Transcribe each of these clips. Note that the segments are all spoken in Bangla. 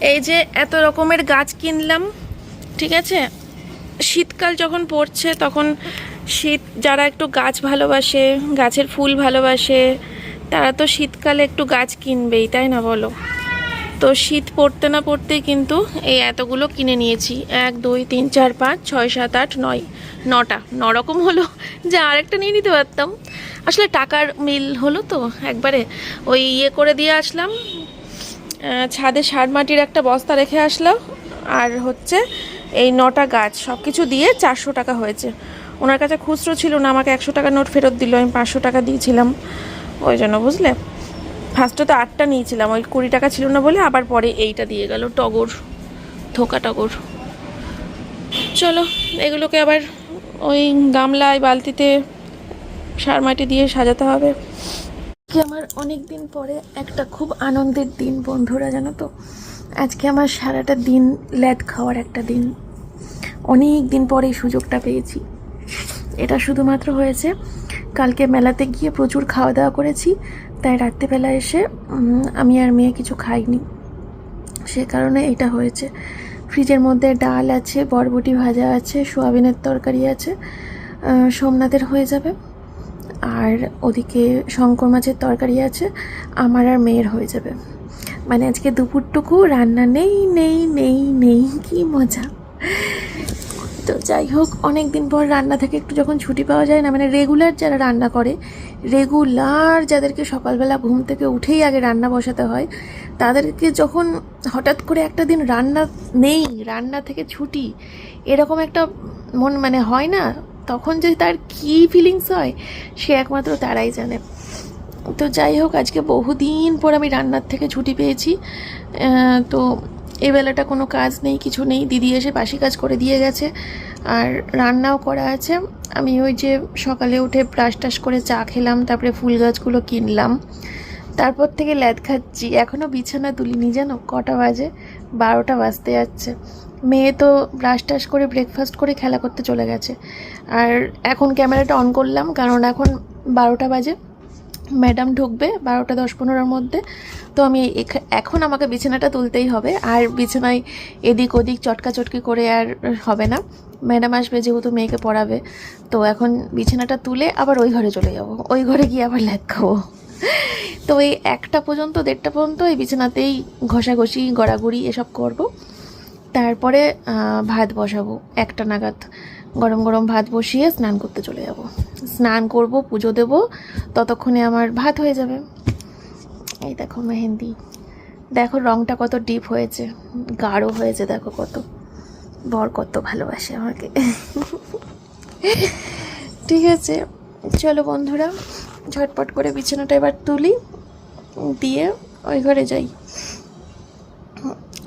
এই যে এত রকমের গাছ কিনলাম, ঠিক আছে? শীতকাল যখন পড়ছে, তখন শীত, যারা একটু গাছ ভালোবাসে, গাছের ফুল ভালোবাসে, তারা তো শীতকালে একটু গাছ কিনবেই, তাই না বলো? তো শীত পড়তে না পড়তেই কিন্তু এই এতগুলো কিনে নিয়েছি। এক, দুই, তিন, চার, পাঁচ, ছয়, সাত, আট, নয়, নটা। ন রকম হলো, যে আরেকটা নিয়ে নিতে পারতাম। আসলে টাকার মিল হলো তো, একবারে। ওই ইয়ে করে দিয়ে আসলাম ছাদে সার মাটির একটা বস্তা রেখে আসলাম। আর হচ্ছে এই নটা গাছ সব কিছু দিয়ে চারশো টাকা হয়েছে। ওনার কাছে খুচরো ছিল না, আমাকে একশো টাকা নোট ফেরত দিল, আমি পাঁচশো টাকা দিয়েছিলাম। ওই জন্য বুঝলে? ফার্স্টে তো আটটা নিয়েছিলাম, ওই কুড়ি টাকা ছিল না বলে আবার পরে এইটা দিয়ে গেল, টগর, ধোকা টগর। চলো, এগুলোকে আবার ওই গামলায়, বালতিতে সার মাটি দিয়ে সাজাতে হবে। অনেক দিন পরে একটা খুব আনন্দের দিন, বন্ধুরা, জানো তো? আজকে আমার সারাটা দিন ল্যাদ খাওয়ার একটা দিন। অনেক দিন পরে এই সুযোগটা পেয়েছি। এটা শুধুমাত্র হয়েছে, কালকে মেলাতে গিয়ে প্রচুর খাওয়া দাওয়া করেছি, তাই রাত্রেবেলা এসে আমি আর মেয়ে কিছু খাইনি। সে কারণে এটা হয়েছে। ফ্রিজের মধ্যে ডাল আছে, বরবটি ভাজা আছে, সোয়াবিনের তরকারি আছে সোমনাথের হয়ে যাবে। আর ওদিকে শঙ্কর মাছের তরকারি আছে, আমার আর মেয়ের হয়ে যাবে। মানে আজকে দুপুরটুকু রান্না নেই নেই নেই নেই, কি মজা। তো যাই হোক অনেক দিন পর রান্না থেকে একটু যখন ছুটি পাওয়া যায় না মানে রেগুলার যারা রান্না করে রেগুলার যাদেরকে সকালবেলা ঘুম থেকে উঠেই আগে রান্না বসাতে হয়, তাদেরকে যখন হঠাৎ করে একটা দিন রান্না নেই, রান্না থেকে ছুটি, এরকম একটা মন মানে হয় না তখন যে তার কী ফিলিংস হয়, সে একমাত্র তারাই জানে। তো যাই হোক, আজকে বহুদিন পর আমি রান্নার থেকে ছুটি পেয়েছি। তো এই বেলাটা কোনো কাজ নেই, কিছু নেই। দিদি এসে বাসি কাজ করে দিয়ে গেছে। আর রান্নাও করা আছে। আমি ওই যে সকালে উঠে ব্রাশ টাশ করে চা খেলাম, তারপরে ফুল গাছগুলো কিনলাম। তারপর থেকে ল্যাদ খাচ্ছি। এখনও বিছানা তুলিনি, জানো? কটা বাজে? বারোটা বাজতে যাচ্ছে। মেয়ে তো ব্রাশ টাশ করে ব্রেকফাস্ট করে খেলা করতে চলে গেছে। আর এখন ক্যামেরাটা অন করলাম, কারণ এখন বারোটা বাজে। ম্যাডাম ঢুকবে বারোটা দশ পনেরোর মধ্যে। তো আমি এখ- এখন আমাকে বিছানাটা তুলতেই হবে। আর বিছানায় এদিক ওদিক চটকা চটকি করে আর হবে না। ম্যাডাম আসবে যেহেতু মেয়েকে পড়াবে। তো এখন বিছানাটা তুলে আবার ওই ঘরে চলে যাব। ওই ঘরে গিয়ে আবার ল্যাদ খাব। তো এই একটা পর্যন্ত, দেড়টা পর্যন্ত এই বিছানাতেই ঘষাঘষি, গড়াগড়ি এসব করব। তারপরে ভাত বসাবো। একটা নাগাদ গরম গরম ভাত বসিয়ে স্নান করতে চলে যাব। স্নান করব, পুজো দেব, ততক্ষণে আমার ভাত হয়ে যাবে। এই দেখো মেহেন্দি। দেখো রংটা কত ডিপ হয়েছে। গাঢ় হয়েছে, দেখো কত। বর কত ভালোবাসে আমাকে। ঠিক আছে, চলো বন্ধুরা, ঝটপট করে বিছানাটা এবার তুলি, দিয়ে ওই ঘরে যাই।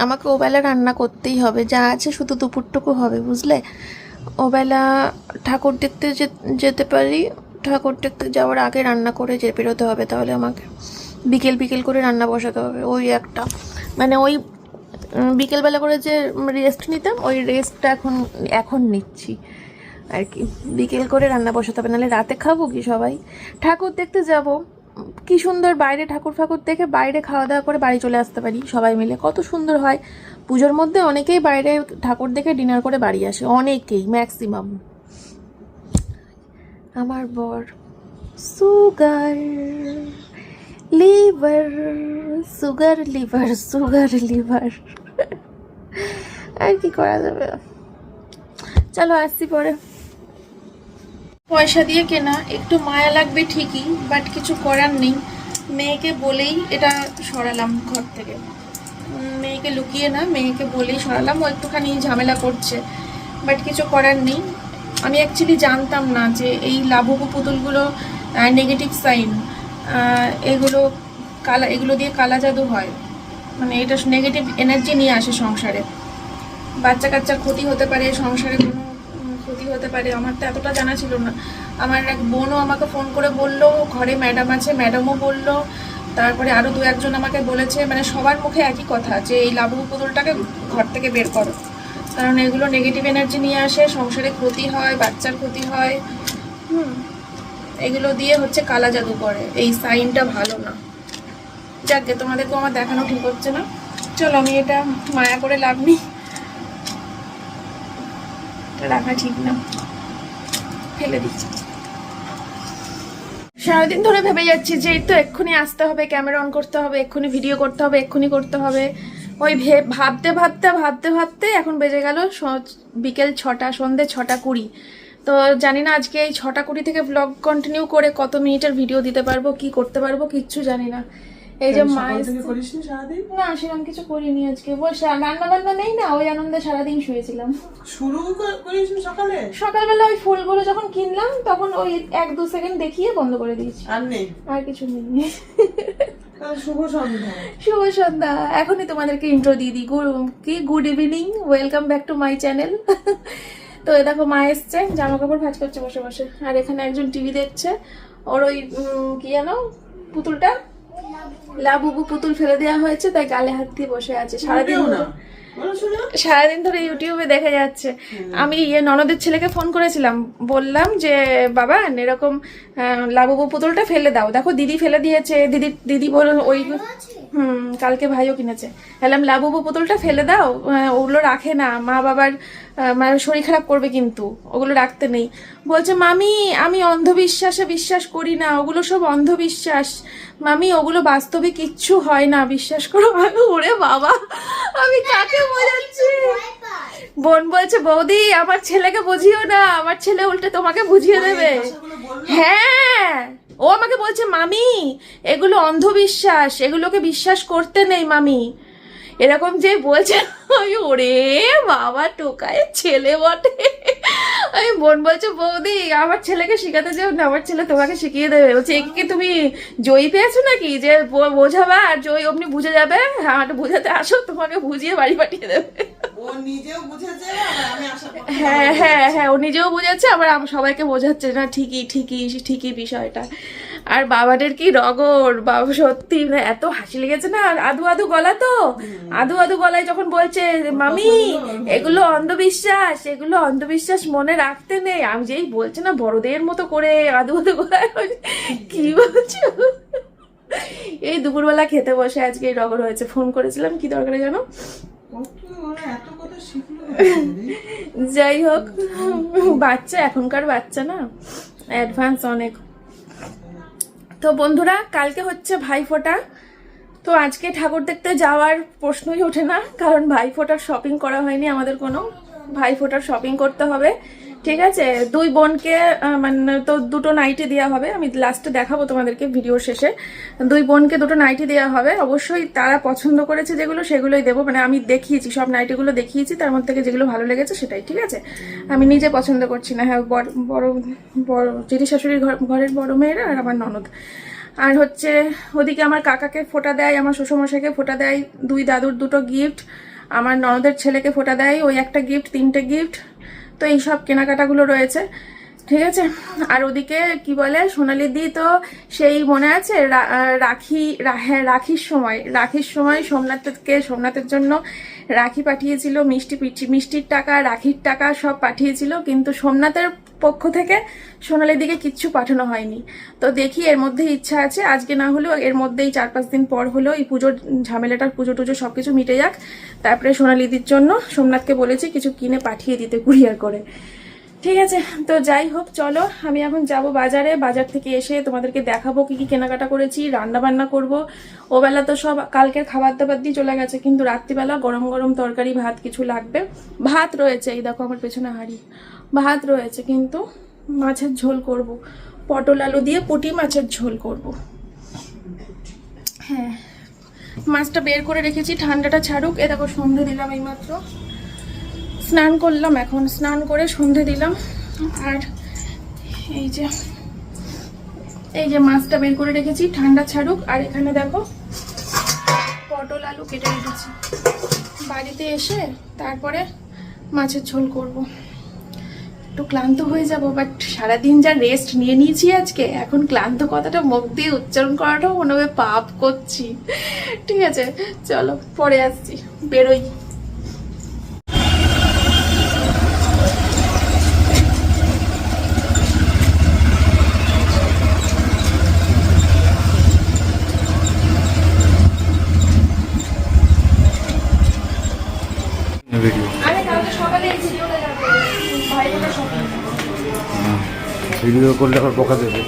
আমাকে ওবেলা রান্না করতেই হবে, যা আছে শুধু দুপুরটুকু হবে, বুঝলে? ওবেলা ঠাকুর দেখতে যেতে পারি, ঠাকুর দেখতে যাওয়ার আগে রান্না করে যে বেরোতে হবে, তাহলে আমাকে বিকেল বিকেল করে রান্না বসাতে হবে, ওই একটা। মানে ওই বিকেলবেলা করে যে রেস্ট নিতাম, ওই রেস্টটা এখন এখন নিচ্ছি আর কি। বিকেল করে রান্না বসাতে হবে, নাহলে রাতে খাব কি সবাই? ঠাকুর দেখতে যাব। কি সুন্দর বাইরে ঠাকুর ফাকুর দেখে বাইরে খাওয়া দাওয়া করে বাড়ি চলে আসতে পারি, সবাই মিলে। কত সুন্দর হয়। পুজোর মধ্যে অনেকেই বাইরে ঠাকুর দেখে ডিনার করে বাড়ি আসে, অনেকেই ম্যাক্সিমাম আমার বর sugar liver sugar liver sugar liver. আর কি করা যাবে? চলো আসছি পরে। পয়সা দিয়ে কেনা, একটু মায়া লাগবে ঠিকই বাট কিছু করার নেই। মেয়েকে বলেই এটা সরালাম ঘর থেকে। মেয়েকে লুকিয়ে না, মেয়েকে বলেই সরালাম, ও একটুখানি ঝামেলা করছে বাট কিছু করার নেই। আমি অ্যাকচুয়ালি জানতাম না যে এই লাভবু পুতুলগুলো নেগেটিভ সাইন এগুলো কালা, এগুলো দিয়ে কালা জাদু হয়। মানে এটা নেগেটিভ এনার্জি নিয়ে আসে সংসারে। বাচ্চা কাচ্চার ক্ষতি হতে পারে, সংসারে কোনো ক্ষতি হতে পারে আমার তো এতটা জানা ছিল না। আমার এক বোনও আমাকে ফোন করে বলল, ঘরে ম্যাডাম আছে ম্যাডামও বলল। তারপরে আরও দু একজন আমাকে বলেছে মানে সবার মুখে একই কথা, যে এই লাবু পুতুলটাকে ঘর থেকে বের করো। কারণ এগুলো নেগেটিভ এনার্জি নিয়ে আসে, সংসারে ক্ষতি হয়, বাচ্চার ক্ষতি হয়। হুম, এগুলো দিয়ে হচ্ছে কালা জাদু করে, এই সাইনটা ভালো না। যাকে তোমাদেরকেও আমার দেখানো ঠিক হচ্ছে না। চলো, আমি এটা মায়া করে লাভ নেই। রাখা ঠিক না। ফেলে দিচ্ছি। সারাদিন ধরে ভেবে যাচ্ছি যে তো এক্ষুনি আসতে হবে ক্যামেরা অন করতে হবে, এক্ষুনি ভিডিও করতে হবে, এক্ষুনি করতে হবে। ওই ভাবতে ভাবতে ভাবতে ভাবতে এখন বেজে গেল বিকেল ছটা, সন্ধে ছটা কুড়ি। তো জানি না আজকে এই ছটা কুড়ি থেকে ব্লগ কন্টিনিউ করে কত মিনিটের ভিডিও দিতে পারব, কি করতে পারব, কিচ্ছু জানি না। এই যে না সেরকম কিছু করিনি আজকে। বস রান্না বান্না নেই না? ওই আনন্দে সারাদিন শুয়েছিলাম। শুরু সকালে? সকালবেলা ওই ফুলগুলো যখন কিনলাম তখন ওই এক দু সেকেন্ড দেখিয়ে বন্ধ করে দিয়েছি। আর নেই? আর কিছু নেই। শুভ সন্ধ্যা। শুভ সন্ধ্যা। এখনই তোমাদেরকে ইন্ট্রো দিয়ে দিই। কি? Good evening welcome back to my channel তো এ দেখো মা এসছে জামা কাপড় ভাজ করছে বসে বসে। আর এখানে একজন টিভি দেখছে। ওর ওই কি জানো পুতুলটা। লাবুবু পুতুল ফেলে দেওয়া হয়েছে তাই গালে হাত দিয়ে বসে আছে। সারাদিন না? ধরে- বলো শোনা। সারাদিন ধরে ইউটিউবে দেখা যাচ্ছে। আমি ইয়ে ননদের ছেলেকে ফোন করেছিলাম। বললাম যে বাবা এরকম লাবুবু পুতুলটা ফেলে দাও। দেখো দিদি ফেলে দিয়েছে। দিদি দিদি বলুন ওই হুম কালকে ভাইও কিনেছে। বললাম লাবুবু পুতুলটা ফেলে দাও। ওগুলো রাখে না। মা বাবার মায়ের শরীর খারাপ করবে কিন্তু। ওগুলো রাখতে নেই। বলছে মামি আমি অন্ধবিশ্বাসে বিশ্বাস করি না। ওগুলো সব অন্ধবিশ্বাস। মামি ওগুলো বাস্তবে কিচ্ছু হয় না। বিশ্বাস করো আমি ওরে বাবা। আমি কাকে বোঝাচ্ছি? বোন বলছে বৌদি আমার ছেলেকে বুঝিও না। আমার ছেলে উল্টে তোমাকে বুঝিয়ে দেবে। হ্যাঁ। ও আমাকে বলছে, মামি, এগুলো অন্ধবিশ্বাস, এগুলোকে বিশ্বাস করতে নেই, মামি। এরকম যে বলছে ওরে বাবা, টোকায় ছেলে বটে। আমি বোন বলছো বৌদি আমার ছেলেকে শেখাতে যেও না আমার ছেলে তোমাকে শিখিয়ে দেবে। বলছে একে তুমি জয়ী পেয়েছ নাকি? যে বোঝাবা আর জয় অমনি বুঝে যাবে? আমার বুঝাতে আসো তোমাকে বুঝিয়ে বাড়ি পাঠিয়ে দেবে। হ্যাঁ হ্যাঁ হ্যাঁ ও নিজেও বুঝাচ্ছে আবার সবাইকে বোঝাচ্ছে না ঠিকই ঠিকই ঠিকই বিষয়টা। আর বাবাদের কি রগর বাবা সত্যি মানে এত হাসি লেগেছে না? আর আদু আদু গলা তো? আদু আদু গলায় যখন বলছে মামি এগুলো অন্ধবিশ্বাস এগুলো অন্ধবিশ্বাস মনে রাখতে নেই। আমি যেই বলছে না বড়দের মতো করে আদু আদু গলায় কি বলছো? এই দুপুরবেলা খেতে বসে আজকে এই রগর হয়েছে। ফোন করেছিলাম কি দরকারে জানো? শিখলো যাই হোক বাচ্চা এখনকার বাচ্চা না? অ্যাডভান্স অনেক। তো বন্ধুরা, কালকে হচ্ছে ভাইফোঁটা তো আজকে ঠাকুর দেখতে যাওয়ার প্রশ্নই ওঠে না, কারণ ভাইফোঁটার শপিং করা হয়নি, আমাদের কোনো। ভাইফোঁটার শপিং করতে হবে। ঠিক আছে? দুই বোনকে মানে তো দুটো নাইটি দেওয়া হবে। আমি লাস্টে দেখাবো তোমাদেরকে ভিডিও শেষে। দুই বোনকে দুটো নাইটি দেওয়া হবে। অবশ্যই তারা পছন্দ করেছে যেগুলো, সেগুলোই দেবো। মানে আমি দেখিয়েছি, সব নাইটিগুলো দেখিয়েছি। তার মধ্যে থেকে যেগুলো ভালো লেগেছে সেটাই, ঠিক আছে? আমি নিজে পছন্দ করছি না। হ্যাঁ বড় বড় চিঠি শাশুড়ির ঘর, ঘরের বড় মেয়েরা আর আমার ননদ। আর হচ্ছে, ওদিকে আমার কাকাকে ফোঁটা দেয়, আমার শ্বশুরমশাইকে ফোঁটা দেয়। দুই দাদুর দুটো গিফট আমার ননদের ছেলেকে ফোটা দেয়। ওই একটা গিফট তিনটে গিফট তো এই সব কেনাকাটাগুলো রয়েছে। ঠিক আছে? আর ওদিকে কি বলে, সোনালি দি তো সেই মনে আছে? রাখি হ্যাঁ রাখির সময়। রাখির সময় সোমনাথকে, সোমনাথের জন্য রাখি পাঠিয়েছিল, মিষ্টি মিষ্টির টাকা, রাখির টাকা সব পাঠিয়েছিল। কিন্তু সোমনাথের পক্ষ থেকে সোনালির দিকে কিচ্ছু পাঠানো হয়নি। তো দেখি এর মধ্যে ইচ্ছা আছে, আজকে না হলেও এর মধ্যেই চার পাঁচ দিন পর হলেও এই পুজোর ঝামেলাটার পুজো টুজো সব কিছু মিটে যাক। তারপরে সোনালিদির জন্য সোমনাথকে বলেছি কিছু কিনে পাঠিয়ে দিতে কুরিয়ার করে। ঠিক আছে, তো যাই হোক, চলো, আমি এখন যাব বাজারে। বাজার থেকে এসে তোমাদেরকে দেখাবো কি কি কেনাকাটা করেছি রান্না বান্না করব। ও বেলা তো সব কালকের খাবার দাবার দিয়ে চলে গেছে, কিন্তু রাত্রিবেলা গরম গরম তরকারি, ভাত কিছু লাগবে। ভাত রয়েছে, এই দেখো আমার পেছনে হাঁড়ি। ভাত রয়েছে, কিন্তু মাছের ঝোল করব। পটল আলু দিয়ে পুঁটি মাছের ঝোল করব। হ্যাঁ মাছটা বের করে রেখেছি, ঠান্ডাটা ছাড়ুক। এ দেখো, সন্ধে দিলাম এইমাত্র। স্নান করলাম এখন, স্নান করে সন্ধে দিলাম। আর এই যে এই যে মাছটা বের করে রেখেছি, ঠান্ডা ছাড়ুক। আর এখানে দেখো, পটল আলু কেটে রেখেছি। বাড়িতে এসে তারপরে মাছের ঝোল করব। একটু ক্লান্ত হয়ে যাব বাট সারাদিন যা রেস্ট নিয়ে নিয়েছি আজকে, এখন ক্লান্ত কথাটা মুখ দিয়ে উচ্চারণ করাটাও মনে হবে পাপ করছি। ঠিক আছে, চলো, পরে আসছি, বেরোই। ভিডিও করলে আবার বকা দেবে।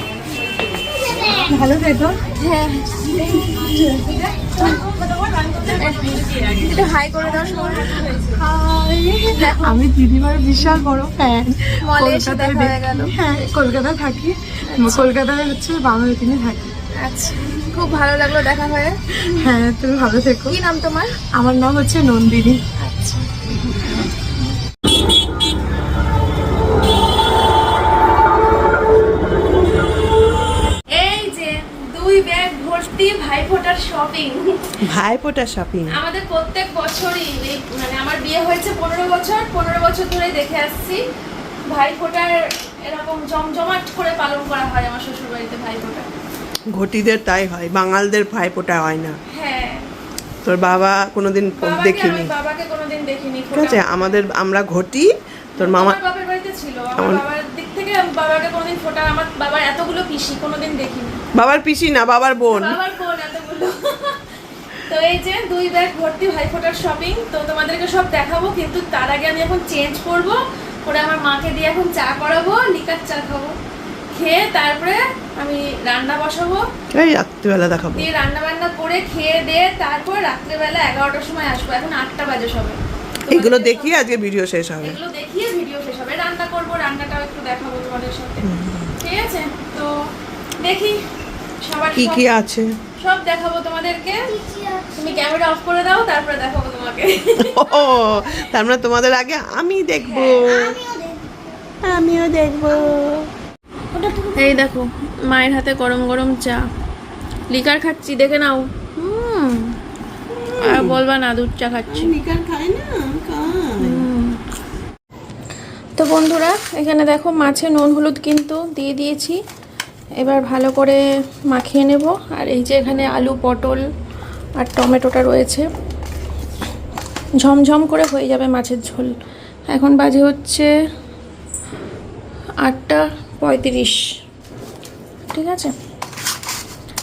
ভালো থেকো হাই করে দাও আমি দিদিমার বিশাল বড় ফ্যান দেখা হয়ে হ্যাঁ কলকাতায় থাকি। কলকাতায় হচ্ছে বাংলাদেশে থাকি। আচ্ছা খুব ভালো লাগল দেখা হয়ে। হ্যাঁ তুমি ভালো থেকো। কি নাম তোমার? আমার নাম হচ্ছে নন্দিনী। এই শপিং ভাইপোটা শপিং আমাদের প্রত্যেক বছরই মানে আমার বিয়ে হয়েছে পনেরো বছর পনেরো বছর ধরে দেখে আসছি। ভাইফোঁটার এরকম জমজমাট করে পালন করা হয় আমার ভাইফোঁটা ঘটিদের তাই হয় বাঙালদের ভাইপোটা হয় না। হ্যাঁ। তোর বাবা কোনোদিন দেখিনি। বাবাকে কোনোদিন দেখিনি ঠিক আছে আমাদের আমরা ঘটি তোর মামা বাপের বাড়িতে ছিল আমার বাবার দিক থেকে বাবাকে কোনোদিন ফোটা আমার বাবার এতগুলো পিসি কোনোদিন দেখিনি। বাবার পিসি না বাবার বোন। বাবার তো এই যে দুই ব্যাগ ভর্তি ভাইফোঁটার শপিং তো তোমাদেরকে সব দেখাবো কিন্তু তার আগে আমি এখন চেঞ্জ করব। করে আমার মাকে দিয়ে এখন চা করাবো লিকার চা খাব। খেয়ে তারপরে আমি রান্না বসাবো। এই রাত্রিবেলা দেখাবো। দিয়ে রান্না বান্না করে খেয়ে দিয়ে তারপর রাত্রেবেলা এগারোটার সময় আসব। এখন আটটা বাজে সবে। এগুলো দেখিয়ে আজকে ভিডিও শেষ হবে। এগুলো দেখিয়ে ভিডিও শেষ হবে। রান্না করব রান্নাটাও একটু দেখাবো তোমাদের সাথে। ঠিক আছে? তো দেখি। কি কি আছে? সব দেখাবো তোমাদেরকে। তুমি ক্যামেরা অফ করে দাও তারপরে দেখাবো তোমাকে। ও তার মানে তোমাদের আগে আমি দেখব। আমিও দেখব। এই দেখো মায়ের হাতে গরম গরম চা। লিকার খাচ্ছি দেখে নাও। হুম। আর বলবা না দুধ চা খাচ্ছি। নিকার খাই না তো বন্ধুরা এখানে দেখো মাছে নুন হলুদ কিন্তু দিয়ে দিয়েছি। এবার ভালো করে মাখিয়ে নেব। আর এই যে এখানে আলু, পটল আর টমেটোটা রয়েছে। ঝমঝম করে হয়ে যাবে মাছের ঝোল। এখন বাজে হচ্ছে আটটা পঁয়ত্রিশ। ঠিক আছে?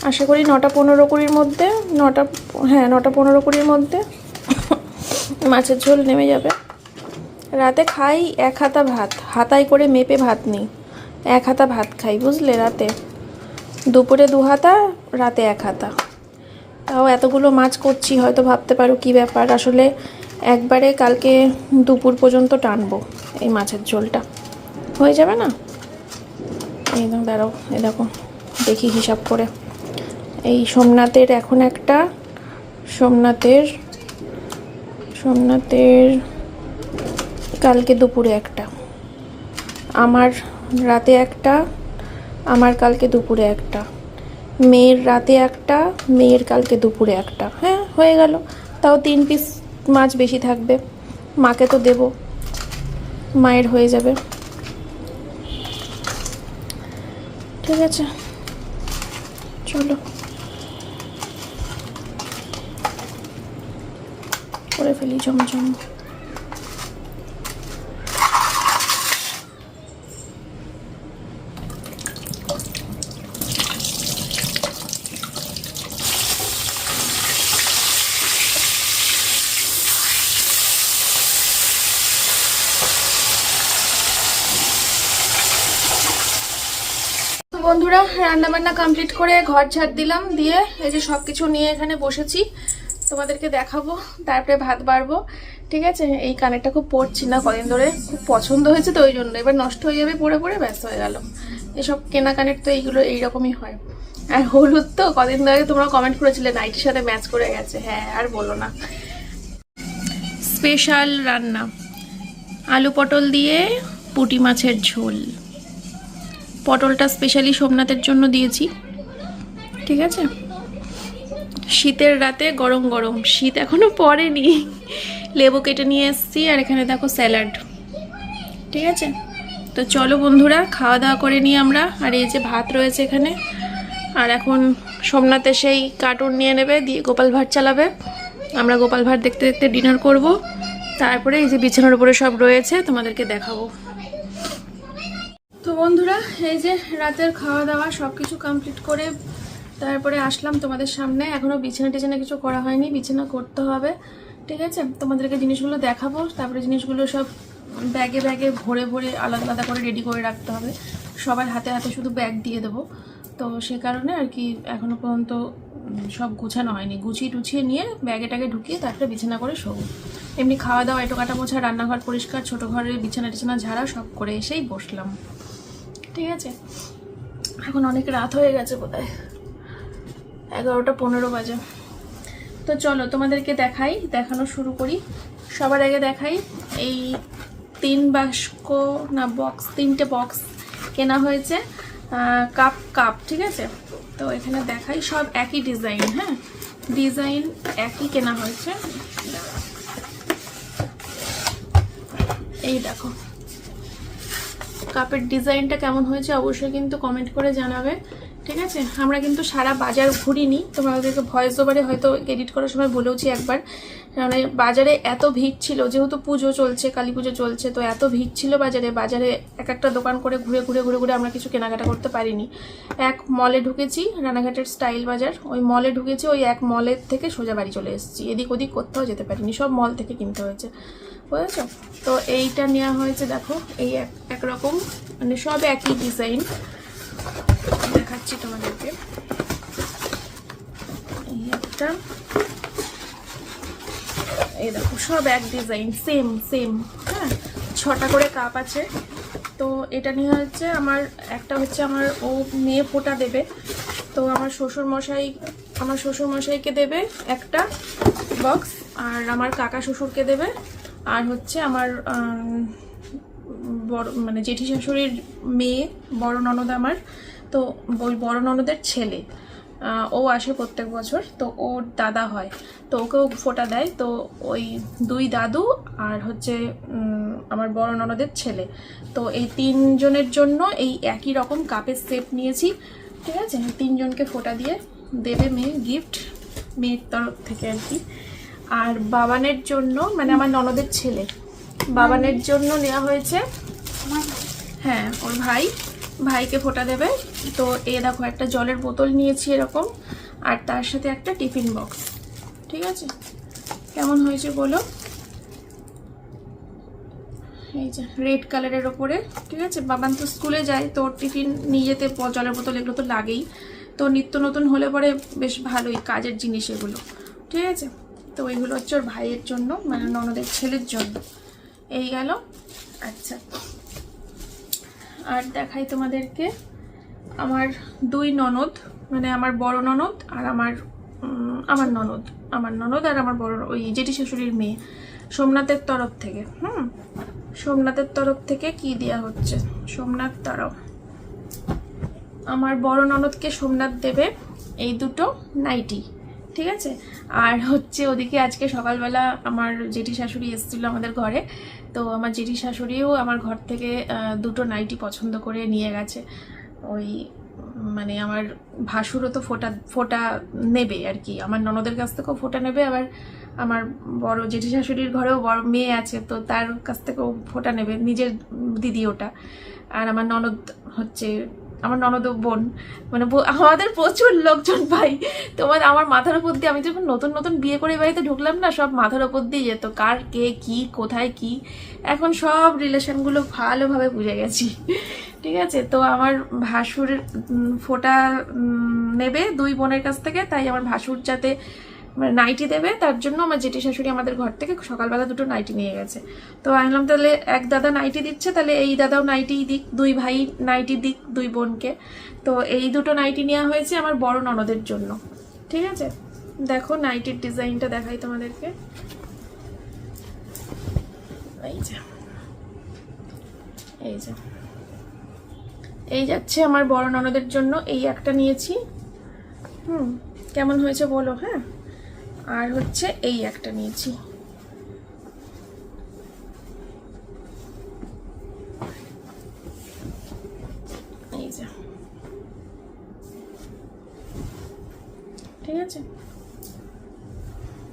আশা করি নটা পনেরো কুড়ির মধ্যে, নটা হ্যাঁ নটা পনেরো কুড়ির মধ্যে মাছের ঝোল নেমে যাবে। রাতে খাই এক হাতা ভাত, হাতায় করে মেপে ভাত নিই। এক হাতা ভাত খাই, বুঝলে, রাতে। দুপুরে দু হাতা, রাতে এক হাতা। তাও এতগুলো মাছ করছি, হয়তো ভাবতে পারো কি ব্যাপার। আসলে একবারে কালকে দুপুর পর্যন্ত টানবো এই মাছের ঝোলটা। হয়ে যাবে না? এই দেখো দাঁড়াও দেখো, দেখি হিসাব করে। এই সোমনাথের এখন একটা, সোমনাথের সোমনাথের কালকে দুপুরে একটা। আমার রাতে একটা, আমার কালকে দুপুরে একটা। মেয়ের রাতে একটা, মেয়ের কালকে দুপুরে একটা। হ্যাঁ হয়ে গেল। তাও তিন পিস মাছ বেশি থাকবে। মাকে তো দেব। মায়ের হয়ে যাবে। ঠিক আছে। চলো। করে ফেলি জমজম বন্ধুরা রান্না বান্না কমপ্লিট করে ঘর ঝাড় দিলাম, দিয়ে এই যে সব কিছু নিয়ে এখানে বসেছি। তোমাদেরকে দেখাবো, তারপরে ভাত বাড়বো। ঠিক আছে? এই কানেরটা খুব পড়ছি না কদিন ধরে, খুব পছন্দ হয়েছে তো ওই জন্য। এবার নষ্ট হয়ে যাবে, পড়ে পড়ে ব্যস্ত হয়ে গেল। এসব কেনা কানের তো এইগুলো এইরকমই হয়। আর হলুদ তো কদিন ধরে তোমরা কমেন্ট করেছিলে, নাইটির সাথে ম্যাচ করে গেছে। হ্যাঁ আর বলো না। স্পেশাল রান্না। আলু পটল দিয়ে পুঁটি মাছের ঝোল। পটলটা স্পেশালি সোমনাথের জন্য দিয়েছি। ঠিক আছে? শীতের রাতে গরম গরম। শীত এখনও পড়েনি। লেবু কেটে নিয়ে এসেছি আর এখানে দেখো স্যালাড। ঠিক আছে? তো চলো বন্ধুরা, খাওয়া দাওয়া করে নিই আমরা। আর এই যে ভাত রয়েছে এখানে। আর এখন সোমনাথে সেই কার্টুন নিয়ে নেবে, দিয়ে গোপাল ভাট চালাবে। আমরা গোপাল ভাট দেখতে দেখতে ডিনার করব। তারপরে এই যে বিছানার উপরে সব রয়েছে, তোমাদেরকে দেখাবো। বন্ধুরা, এই যে রাতের খাওয়া দাওয়া সব কিছু কমপ্লিট করে তারপরে আসলাম তোমাদের সামনে। এখনও বিছানা টিছানা কিছু করা হয়নি, বিছানা করতে হবে, ঠিক আছে? তোমাদেরকে জিনিসগুলো দেখাবো, তারপরে জিনিসগুলো সব ব্যাগে ব্যাগে ভরে ভরে আলাদা আলাদা করে রেডি করে রাখতে হবে। সবার হাতে হাতে শুধু ব্যাগ দিয়ে দেবো। তো সে কারণে আর কি এখনও পর্যন্ত সব গুছানো হয়নি। গুছিয়ে টুছিয়ে নিয়ে ব্যাগে টাগে ঢুকিয়ে তারপরে বিছানা করে শোবো। এমনি খাওয়া দাওয়া এটো কাটা মোছা রান্নাঘর পরিষ্কার, ছোটো ঘরের বিছানা টিছানা ঝাড়া, সব করে এসেই বসলাম। ঠিক আছে? এখন অনেক রাত হয়ে গেছে বোধহয়। এগারোটা পনেরো বাজে। তো চলো তোমাদেরকে দেখাই, দেখানো শুরু করি। সবার আগে দেখাই, এই তিন বাস্ক, না বক্স তিনটে বক্স কেনা হয়েছে কাপ কাপ ঠিক আছে? তো এখানে দেখাই, সব একই ডিজাইন হ্যাঁ? ডিজাইন একই কেনা হয়েছে। এই দেখো। কাপের ডিজাইনটা কেমন হয়েছে অবশ্যই কিন্তু কমেন্ট করে জানাবে, ঠিক আছে? আমরা কিন্তু সারা বাজার ঘুরিনি তোমাদেরকে ভয়েস ওভারে হয়তো এডিট করার সময় বলেওছি একবার। মানে বাজারে এত ভিড় ছিল, যেহেতু পুজো চলছে, কালী পুজো চলছে, তো এত ভিড় ছিল বাজারে বাজারে এক একটা দোকান করে ঘুরে ঘুরে ঘুরে ঘুরে আমরা কিছু কেনাকাটা করতে পারিনি। এক মলে ঢুকেছি, রানাঘাটের স্টাইল বাজার। ওই মলে ঢুকেছি, ওই এক মলের থেকে সোজা বাড়ি চলে এসেছি। এদিক ওদিক কোথাও যেতে পারিনি, সব মল থেকে কিনতে হয়েছে। বুঝেছ তো এইটা নেওয়া হয়েছে, দেখো, এই এক একরকম মানে সব একই ডিজাইন দেখাচ্ছি তোমাদেরকে। এই একটা। এই দেখো, সব এক ডিজাইন সেম সেম হ্যাঁ? ছটা করে কাপ আছে। তো এটা নিয়ে হচ্ছে আমার, একটা হচ্ছে আমার ও মেয়ে ফোটা দেবে। তো আমার শ্বশুর মশাই আমার শ্বশুর মশাইকে দেবে একটা বক্স আর আমার কাকা শ্বশুরকে দেবে। আর হচ্ছে আমার বড় মানে জেঠি শাশুড়ির মেয়ে, বড় ননদ আমার, তো ওই বড় ননদের ছেলে। ও আসে প্রত্যেক বছর, তো ওর দাদা হয়। তো ওকেও ফোটা দেয়, তো ওই দুই দাদু আর হচ্ছে আমার বড় ননদের ছেলে। তো এই তিনজনের জন্য এই একই রকম কাপের সেট নিয়েছি, ঠিক আছে? তিনজনকে ফোটা দিয়ে দেবে মেয়ে গিফট মেয়ের তরফ থেকে আর কি। আর বাবানের জন্য মানে আমার ননদের ছেলে, বাবানের জন্য নেওয়া হয়েছে। হ্যাঁ ওর ভাই, ভাইকে ফোটা দেবে। তো এ দেখো, একটা জলের বোতল নিয়েছি এরকম, আর তার সাথে একটা টিফিন বক্স। ঠিক আছে? কেমন হয়েছে বলো? এই যে, রেড কালারের ওপরে। ঠিক আছে? বাবান তো স্কুলে যায়, তো টিফিন নিয়ে যেতে জলের বোতল এগুলো তো লাগেই। তো নিত্য নতুন হলে পরে বেশ ভালোই, কাজের জিনিস এগুলো। ঠিক আছে? তো এইগুলো হচ্ছে ওর ভাইয়ের জন্য মানে ননদের ছেলের জন্য। এই গেল। আচ্ছা। আর দেখাই তোমাদেরকে আমার দুই ননদ মানে আমার বড় ননদ আর আমার আমার ননদ আমার ননদ আর আমার বড়, ওই জেঠি শাশুড়ির মেয়ে, সোমনাথের তরফ থেকে। হুম? সোমনাথের তরফ থেকে কি দেওয়া হচ্ছে? সোমনাথ তরফ। আমার বড় ননদকে সোমনাথ দেবে এই দুটো নাইটি। ঠিক আছে? আর হচ্ছে ওদিকে আজকে সকালবেলা আমার জেঠি শাশুড়ি এসেছিল আমাদের ঘরে। তো আমার জেঠি শাশুড়িও আমার ঘর থেকে দুটো নাইটি পছন্দ করে নিয়ে গেছে। ওই মানে আমার ভাসুরও তো ফোটা ফোটা নেবে আর কি। আমার ননদের কাছ থেকেও ফোটা নেবে, আবার আমার বড় জেঠি শাশুড়ির ঘরেও বড় মেয়ে আছে, তো তার কাছ থেকেও ফোটা নেবে, নিজের দিদি ওটা। আর আমার ননদ হচ্ছে আমার ননদ বোন মানে আমাদের প্রচুর লোকজন ভাই। তোমার আমার মাথার উপর দিয়ে আমি যখন নতুন নতুন বিয়ে করে বাড়িতে ঢুকলাম না, সব মাথার উপর দিয়ে যেত, কার কে, কি, কোথায়, কি। এখন সব রিলেশনগুলো ভালোভাবে বুঝে গেছি। ঠিক আছে? তো আমার ভাসুর ফোটা নেবে দুই বোনের কাছ থেকে, তাই আমার ভাসুর যাতে মানে নাইটি দেবে, তার জন্য আমার জেঠি শাশুড়ি আমাদের ঘর থেকে সকালবেলা দুটো নাইটি নিয়ে গেছে। তো আমি বললাম তাহলে এক দাদা নাইটি দিচ্ছে, তাহলে এই দাদাও নাইটি দিক, দুই ভাই নাইটি দিক, দুই বোনকে। তো এই দুটো নাইটি নেওয়া হয়েছে আমার বড় ননদের জন্য। ঠিক আছে? দেখো নাইটির ডিজাইনটা দেখাই তোমাদেরকে। এই যে। এই যে। এই যাচ্ছে আমার বড় ননদের জন্য, এই একটা নিয়েছি। হুম, কেমন হয়েছে বলো হ্যাঁ? আর হচ্ছে এই একটা নিয়েছি। ঠিক আছে?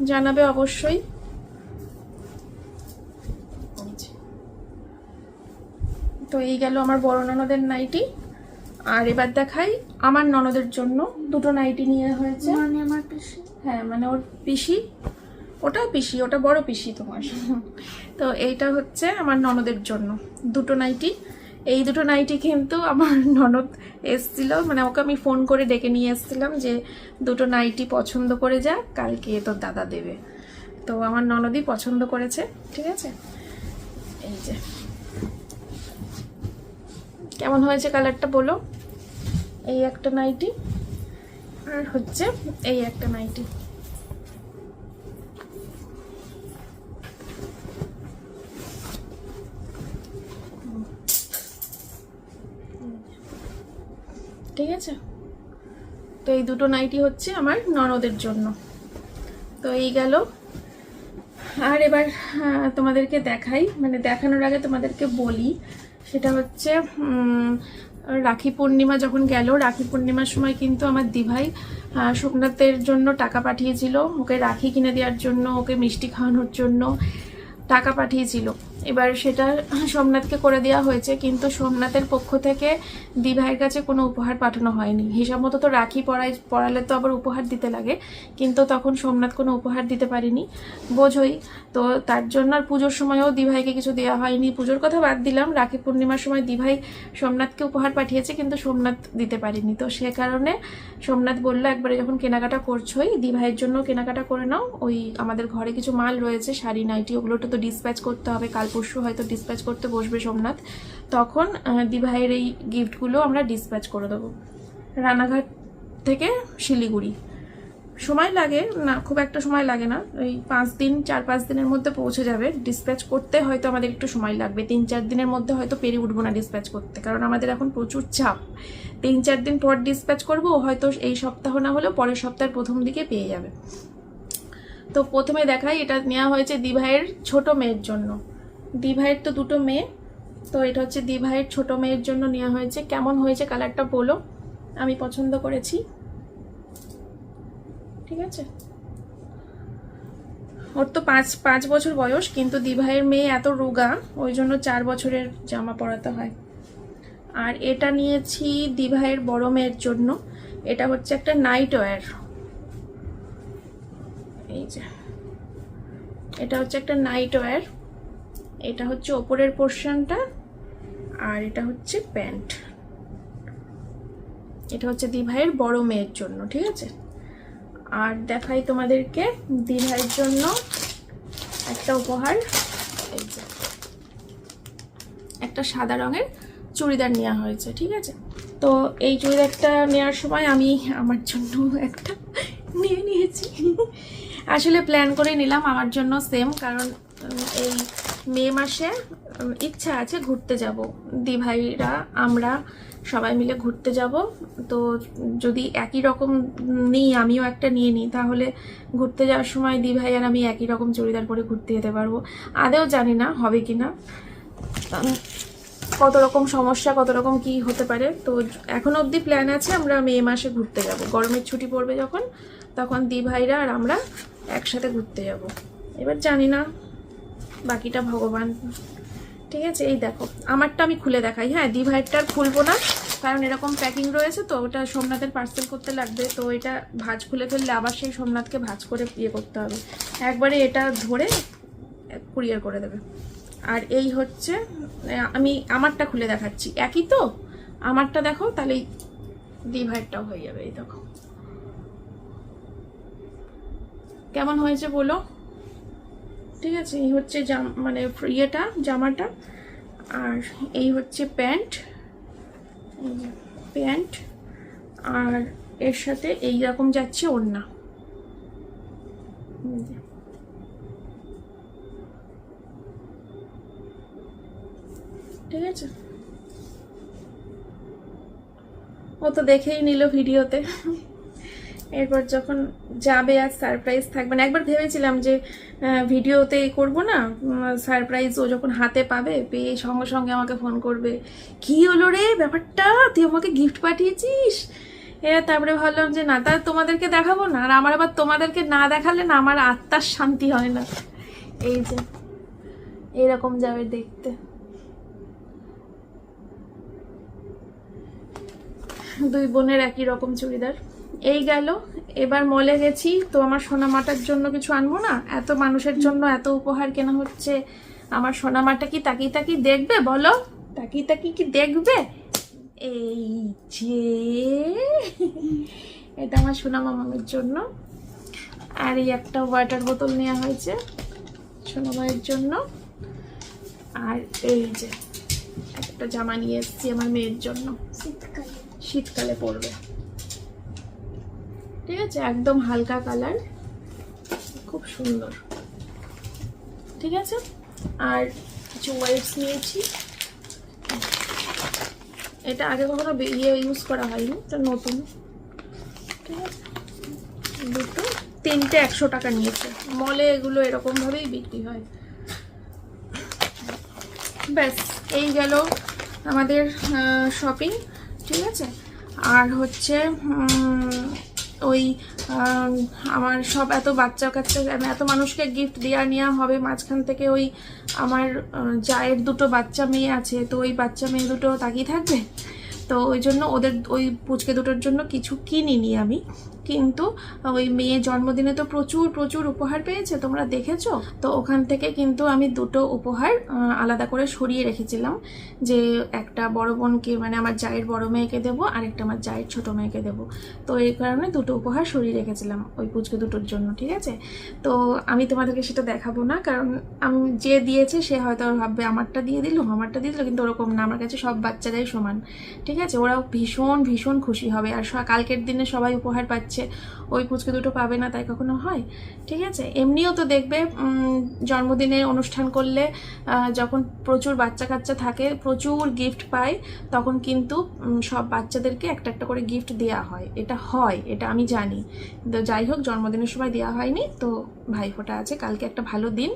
জানাবে অবশ্যই। তো এই গেল আমার বড় ননদের নাইটি। আর এবার দেখাই আমার ননদের জন্য। দুটো নাইটি নিয়ে হয়েছে। মানে আমার পিসি? হ্যাঁ মানে ওর পিসি। ওটাও পিসি, ওটা বড় পিসি তোমার। তো এইটা হচ্ছে আমার ননদের জন্য। দুটো নাইটি। এই দুটো নাইটি কিন্তু আমার ননদ এসছিল। মানে ওকে আমি ফোন করে ডেকে নিয়ে এসেছিলাম যে, দুটো নাইটি পছন্দ করে যা, কালকে তোর দাদা দেবে। তো আমার ননদই পছন্দ করেছে, ঠিক আছে? এই যে। কেমন হয়েছে কালারটা বলো? এই একটা নাইটি। আর হচ্ছে এই একটা নাইটি ঠিক আছে? তো এই দুটো নাইটি হচ্ছে আমার ননদের জন্য। তো এই গেল। আর এবার তোমাদেরকে দেখাই মানে দেখানোর আগে তোমাদেরকে বলি, সেটা হচ্ছে রাখি পূর্ণিমা যখন গেল, রাখি পূর্ণিমার সময় কিন্তু আমার দিভাই সোমনাথের জন্য টাকা পাঠিয়েছিল, ওকে রাখি কিনে দেওয়ার জন্য, ওকে মিষ্টি খাওয়ানোর জন্য টাকা পাঠিয়েছিল। এবার সেটা সোমনাথকে করে দেওয়া হয়েছে, কিন্তু সোমনাথের পক্ষ থেকে দিভাইয়ের কাছে কোনো উপহার পাঠানো হয়নি। হিসাব মতো তো রাখি পড়াই পড়ালে তো আবার উপহার দিতে লাগে, কিন্তু তখন সোমনাথ কোনো উপহার দিতে পারিনি। বোঝই তো তার জন্য আর পুজোর সময়ও দিভাইকে কিছু দেওয়া হয়নি। পুজোর কথা বাদ দিলাম, রাখি পূর্ণিমার সময় দিভাই সোমনাথকে উপহার পাঠিয়েছে কিন্তু সোমনাথ দিতে পারিনি। তো সে কারণে সোমনাথ বলল, একবারে যখন কেনাকাটা করছোই, দিভাইয়ের জন্য কেনাকাটা করে নাও। ওই আমাদের ঘরে কিছু মাল রয়েছে, শাড়ি, নাইটি ওগুলোটা তো ডিসপ্যাচ করতে হবে। কাল পরশু হয়তো ডিসপ্যাচ করতে বসবে সোমনাথ। তখন দিভাইয়ের এই গিফটগুলো আমরা ডিসপ্যাচ করে দেবো। রানাঘাট থেকে শিলিগুড়ি। সময় লাগে, না, খুব একটা সময় লাগে না। ওই পাঁচ দিন, চার পাঁচ দিনের মধ্যে পৌঁছে যাবে। ডিসপ্যাচ করতে হয়তো আমাদের একটু সময় লাগবে। তিন চার দিনের মধ্যে হয়তো পেরে উঠবো না ডিসপ্যাচ করতে। কারণ আমাদের এখন প্রচুর চাপ। তিন চার দিন পর ডিসপ্যাচ করব হয়তো এই সপ্তাহ না হলেও পরের সপ্তাহের প্রথম দিকে পেয়ে যাবে। তো প্রথমে দেখাই, এটা নেওয়া হয়েছে দিভাইয়ের ছোট মেয়ের জন্য। দিভাইয়ের তো দুটো মেয়ে। তো এটা হচ্ছে দিভাইয়ের ছোট মেয়ের জন্য নেওয়া হয়েছে। কেমন হয়েছে কালারটা বলো। আমি পছন্দ করেছি। ঠিক আছে? ওর তো পাঁচ পাঁচ বছর বয়স, কিন্তু দিভাইয়ের মেয়ে এত রোগা, ওই জন্য চার বছরের জামা পরাতে হয়। আর এটা নিয়েছি দিভাইয়ের বড় মেয়ের জন্য। এটা হচ্ছে একটা নাইট ওয়্যার এই যে। এটা হচ্ছে একটা নাইট ওয়্যার এটা হচ্ছে ওপরের পোর্শনটা আর এটা হচ্ছে প্যান্ট এটা হচ্ছে দিভাইয়ের বড় মেয়ের জন্য, ঠিক আছে? আর দেখাই তোমাদেরকে দিভাইয়ের জন্য একটা উপহার। এই যে, একটা সাদা রঙের চুড়িদার নেওয়া হয়েছে, ঠিক আছে? তো এই চুড়িদারটা নেওয়ার সময় আমি আমার জন্য একটা নিয়ে নিয়েছি। আসলে প্ল্যান করে নিলাম আমার জন্য সেম কারণ এই মে মাসে ইচ্ছা আছে ঘুরতে যাব। দিভাইরা আমরা সবাই মিলে ঘুরতে যাব। তো যদি একই রকম নিই, আমিও একটা নিয়ে নিই, তাহলে ঘুরতে যাওয়ার সময় দি ভাই আর আমি একই রকম চুড়িদার পরে ঘুরতে যেতে পারব। আদেও জানি না হবে কি না কত রকম সমস্যা, কত রকম কি হতে পারে। তো এখন অবধি প্ল্যান আছে আমরা মে মাসে ঘুরতে যাব। গরমের ছুটি পড়বে যখন, তখন দি ভাইরা আর আমরা একসাথে ঘুরতে যাব। এবার জানি না, বাকিটা ভগবান ঠিক আছে? এই দেখো, আমারটা আমি খুলে দেখাই। হ্যাঁ আর খুলবো না, কারণ এরকম প্যাকিং রয়েছে তো, ওটা সোমনাথের পার্সেল করতে লাগবে। তো এটা ভাজ খুলে ফেললে আবার সেই সোমনাথকে ভাজ করে ইয়ে করতে হবে। একবারে এটা ধরে কুরিয়ার করে দেবে। আর এই হচ্ছে আমি আমারটা খুলে দেখাচ্ছি। একই তো? আমারটা দেখো, তাহলে দি ভাইয়েরটাও হয়ে যাবে, এই দেখো। কেমন হয়েছে বলো? ঠিক আছে? এই হচ্ছে জাম মানে ইয়েটা, জামাটা। আর এই হচ্ছে প্যান্ট। প্যান্ট। আর এর সাথে এই রকম যাচ্ছে ওড়না। ঠিক আছে? ও তো দেখেই নিল ভিডিওতে। এরপর যখন যাবে আর সারপ্রাইজ থাকবে না। একবার ভেবেছিলাম যে ভিডিওতে করব না। সারপ্রাইজ ও যখন হাতে পাবে, পেয়ে সঙ্গে সঙ্গে আমাকে ফোন করবে। কি হলো রে? ব্যাপারটা? তুই আমাকে গিফট পাঠিয়েছিস? এ, তারপরে ভাবলাম যে, না, তা তোমাদেরকে দেখাবো না। আর আমার আবার তোমাদেরকে না দেখালে না আমার আত্মার শান্তি হয় না। এই যে এইরকম যাবে দেখতে। দুই বোনের একই রকম চুড়িদার। এই গেল। এবার মলে গেছি। তো আমার সোনা মাটার জন্য কিছু আনব না? এত মানুষের জন্য এত উপহার কেনা হচ্ছে। আমার সোনা মাটা কি তাকিয়ে তাকিয়ে দেখবে বলো? তাকিয়ে তাকিয়ে কি দেখবে? এই যে এটা আমার সোনা মামামের জন্য। আর এই একটা ওয়াটার বোতল নেওয়া হয়েছে সোনা মায়ের জন্য। আর এই যে একটা জামা নিয়ে এসেছি আমার মেয়ের জন্য। শীতকালে। শীতকালে পরবে। ঠিক আছে? একদম হালকা কালার। খুব সুন্দর। ঠিক আছে? আর কিছু ওয়াইপস নিয়েছি। এটা আগে কখনো ইয়ে ইউজ করা হয়নি, এটা নতুন। ঠিক আছে? দুটো। তিনটে একশো টাকা নিয়েছে। মলে এগুলো এরকমভাবেই বিক্রি হয়। ব্যাস, এই গেল আমাদের শপিং ঠিক আছে? আর হচ্ছে ওই আমার সব এত বাচ্চা কাচ্চা আমি এত মানুষকে গিফট দেওয়া নেওয়া হবে, মাঝখান থেকে ওই আমার জায়ের দুটো বাচ্চা মেয়ে আছে, তো ওই বাচ্চা মেয়ে দুটো তাকিয়ে থাকবে? তো ওই জন্য ওদের, ওই পুচকে দুটোর জন্য কিছু কিনিনি আমি। কিন্তু ওই মেয়ে জন্মদিনে তো প্রচুর প্রচুর উপহার পেয়েছে, তোমরা দেখেছ? তো ওখান থেকে কিন্তু আমি দুটো উপহার আলাদা করে সরিয়ে রেখেছিলাম। যে একটা বড় বোনকে মানে আমার জায়ের বড় মেয়েকে দেবো, আর একটা আমার জায়ের ছোট মেয়েকে দেবো। তো এই কারণে দুটো উপহার সরিয়ে রেখেছিলাম, ওই পুচকে দুটোর জন্য, ঠিক আছে? তো আমি তোমাদেরকে সেটা দেখাবো না, কারণ আমি, যে দিয়েছে, সে হয়তো ভাববে, আমারটা দিয়ে দিল, আমারটা দিয়ে দিল। কিন্তু ওরকম না, আমার কাছে সব বাচ্চারাই সমান, ঠিক আছে? ওরাও ভীষণ ভীষণ খুশি হবে। আর কালকের দিনে সবাই উপহার পাচ্ছে। shit ওই পুচকে দুটো পাবে না তাই কখনো হয়? ঠিক আছে? এমনিও তো দেখবে জন্মদিনের অনুষ্ঠান করলে যখন প্রচুর বাচ্চা কাচ্চা থাকে, প্রচুর গিফট পায়, তখন কিন্তু সব বাচ্চাদেরকে একটা একটা করে গিফট দেওয়া হয়। এটা হয়, এটা আমি জানি। তো যাই হোক, জন্মদিনের সময় দেওয়া হয়নি, তো ভাইফোঁটা আছে। কালকে একটা ভালো দিন।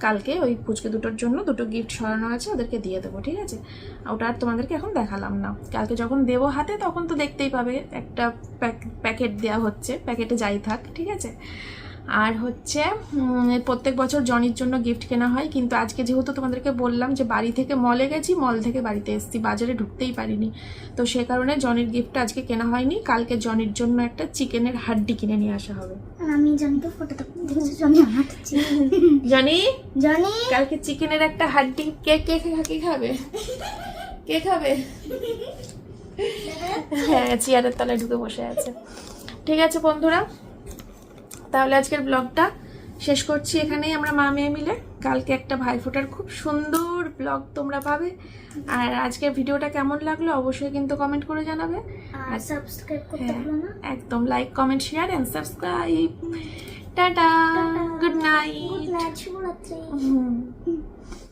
কালকে ওই পুচকে দুটোর জন্য দুটো গিফট সরানো আছে, ওদেরকে দিয়ে দেবো, ঠিক আছে? ওটা আর তোমাদেরকে এখন দেখালাম না। কালকে যখন দেবো হাতে, তখন তো দেখতেই পাবে, একটা প্যাক- প্যাকেট দেওয়া হচ্ছে প্যাকেটে যাই থাক ঠিক আছে? আর হচ্ছে প্রত্যেক বছর জনির জন্য গিফট কেনা হয় কিন্তু আজকে যেহেতু তোমাদেরকে বললাম যে বাড়ি থেকে মলে গেছি মল থেকে বাড়িতে এসেছি বাজারে ঢুকতেই পারিনি। তো সে কারণে জনির গিফটটা আজকে কেনা হয়নি কালকে জনির জন্য একটা চিকেনের হাড্ডি কিনে নিয়ে আসা হবে। আমি জনিকে ফটো জনি জনি? জনি? কালকে চিকেনের একটা হাড্ডি কে কে কে খাবে? কে খাবে? হ্যাঁ চেয়ারের তলায় ঢুকে বসে আছে। ঠিক আছে বন্ধুরা? তাহলে আজকের ব্লগটা শেষ করছি এখানেই। আমরা মা মেয়ে মিলে কালকে একটা ভাইফোঁটার খুব সুন্দর ব্লগ তোমরা পাবে। আর আজকের ভিডিওটা কেমন লাগল অবশ্যই কিন্তু কমেন্ট করে জানাবে। আর সাবস্ক্রাইব করতে হ্যাঁ ভুলো না। একদম like comment share and subscribe tata. Good night good night শুভরাত্রি।